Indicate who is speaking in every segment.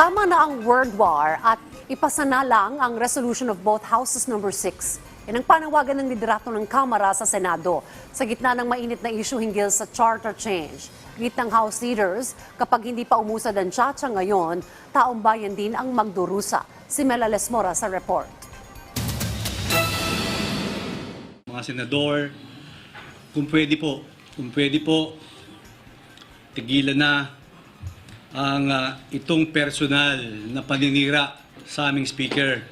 Speaker 1: Tama na ang word war at ipasa na lang ang resolution of both houses number 6. Yan ang panawagan ng liderato ng Kamara sa Senado sa gitna ng mainit na issue hinggil sa charter change. Git ng House leaders, kapag hindi pa umusad ang tsatsya ngayon, taong bayan din ang magdurusa. Si Mela Lesmora sa report.
Speaker 2: mga senador, kung pwede po, kung pwede po, tigilan na ang ah, itong personal na paninira sa aming speaker.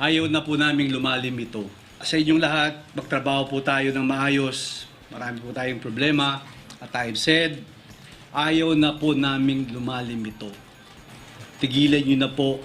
Speaker 2: Ayaw na po naming lumalim ito. Sa inyong lahat, magtrabaho po tayo ng maayos. Marami po tayong problema. At I've said, ayaw na po naming lumalim ito. Tigilan niyo na po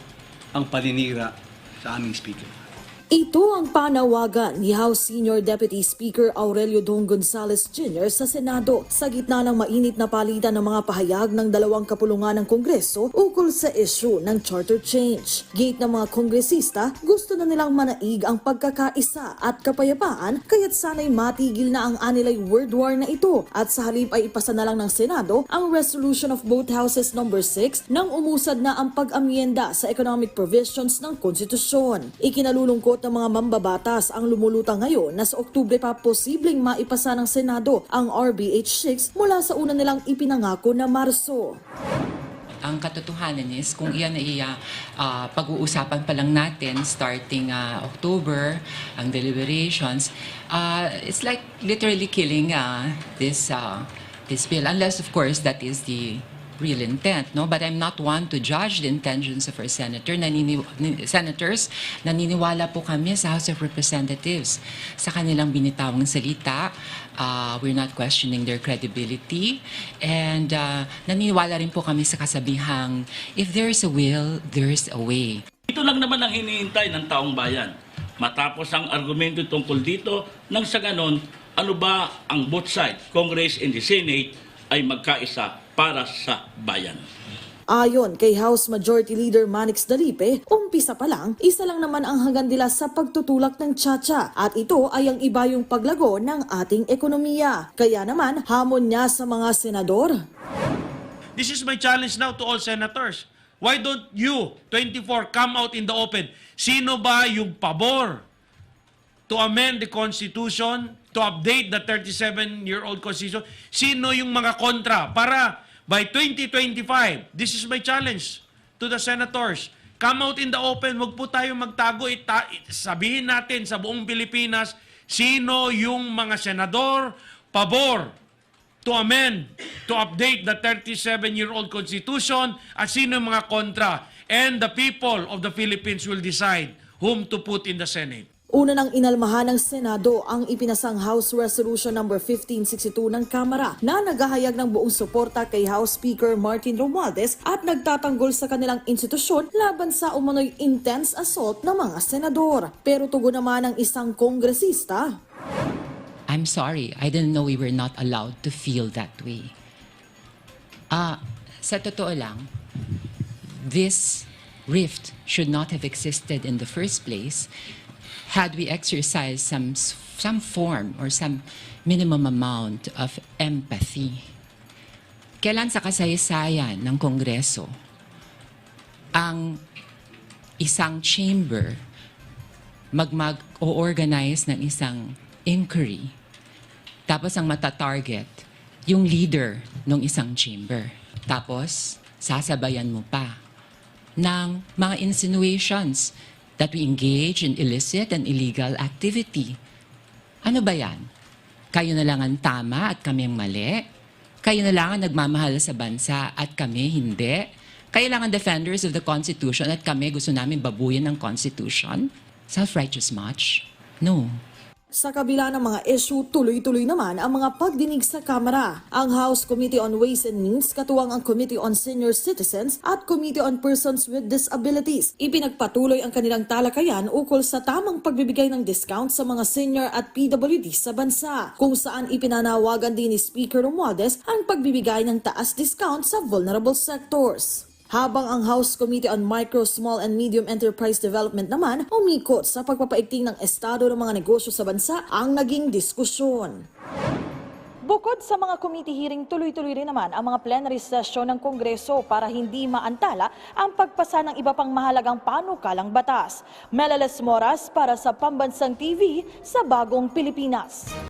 Speaker 2: ang paninira sa aming speaker.
Speaker 3: Ito ang panawagan ni House Senior Deputy Speaker Aurelio Don Gonzales Jr. sa Senado sa gitna ng mainit na palitan ng mga pahayag ng dalawang kapulungan ng Kongreso ukol sa issue ng charter change. Gate ng mga kongresista, gusto na nilang manaig ang pagkakaisa at kapayapaan kaya't sana'y matigil na ang anilay word war na ito at sa halip ay ipasa na lang ng Senado ang resolution of both houses number 6 nang umusad na ang pag-amyenda sa economic provisions ng konstitusyon. Ikinalulungkot ng mga mambabatas ang lumulutang ngayon na sa Oktubre pa posibleng maipasa ng Senado ang RBH 6 mula sa una nilang ipinangako na Marso.
Speaker 4: Ang katotohanan is, kung iyan ay ah, pag-uusapan pa lang natin starting ah, October, ang deliberations, ah, it's like literally killing ah, this ah, this bill. Unless, of course, that is the real intent, no? But I'm not one to judge the intentions of our senator, nanini- ni- senators. Naniniwala po kami sa House of Representatives sa kanilang binitawang salita. Uh, we're not questioning their credibility. And uh, naniniwala rin po kami sa kasabihang, if there's a will, there's a way.
Speaker 5: Ito lang naman ang hinihintay ng taong bayan. Matapos ang argumento tungkol dito, nang sa ganon, ano ba ang both sides, Congress and the Senate, ay magkaisa para sa bayan.
Speaker 3: Ayon kay House Majority Leader Manix Dalipe, umpisa pa lang, isa lang naman ang hanggan nila sa pagtutulak ng tsatsya at ito ay ang ibayong paglago ng ating ekonomiya. Kaya naman, hamon niya sa mga senador.
Speaker 6: This is my challenge now to all senators. Why don't you, 24, come out in the open? Sino ba yung pabor to amend the Constitution, to update the 37-year-old Constitution? Sino yung mga kontra? Para by 2025, this is my challenge to the senators. Come out in the open, wag po tayo magtago. Ita- sabihin natin sa buong Pilipinas, sino yung mga senador pabor to amend, to update the 37-year-old Constitution at sino yung mga kontra. And the people of the Philippines will decide whom to put in the Senate.
Speaker 3: Una nang inalmahan ng Senado ang ipinasang House Resolution No. 1562 ng Kamara na naghahayag ng buong suporta kay House Speaker Martin Romualdez at nagtatanggol sa kanilang institusyon laban sa umano'y intense assault ng mga senador. Pero tugon naman ng isang kongresista,
Speaker 4: I'm sorry, I didn't know we were not allowed to feel that way. Ah, sa totoo lang, this rift should not have existed in the first place had we exercised some some form or some minimum amount of empathy. Kailan sa kasaysayan ng Kongreso ang isang chamber magmag o organize ng isang inquiry tapos ang mata-target yung leader ng isang chamber. Tapos, sasabayan mo pa ng mga insinuations that we engage in illicit and illegal activity. Ano ba yan? Kayo na lang ang tama at kami ang mali? Kayo na lang ang nagmamahal sa bansa at kami hindi? Kayo lang ang defenders of the Constitution at kami gusto namin babuyan ng Constitution? Self-righteous much? No.
Speaker 3: Sa kabila ng mga issue, tuloy-tuloy naman ang mga pagdinig sa Kamara. Ang House Committee on Ways and Means, katuwang ang Committee on Senior Citizens at Committee on Persons with Disabilities. Ipinagpatuloy ang kanilang talakayan ukol sa tamang pagbibigay ng discount sa mga senior at PWD sa bansa, kung saan ipinanawagan din ni Speaker Romualdez ang pagbibigay ng taas discount sa vulnerable sectors. Habang ang House Committee on Micro, Small and Medium Enterprise Development naman umikot sa pagpapaigting ng estado ng mga negosyo sa bansa ang naging diskusyon. Bukod sa mga committee hearing, tuloy-tuloy rin naman ang mga plenary session ng Kongreso para hindi maantala ang pagpasa ng iba pang mahalagang panukalang batas. Melales Moras para sa Pambansang TV sa Bagong Pilipinas.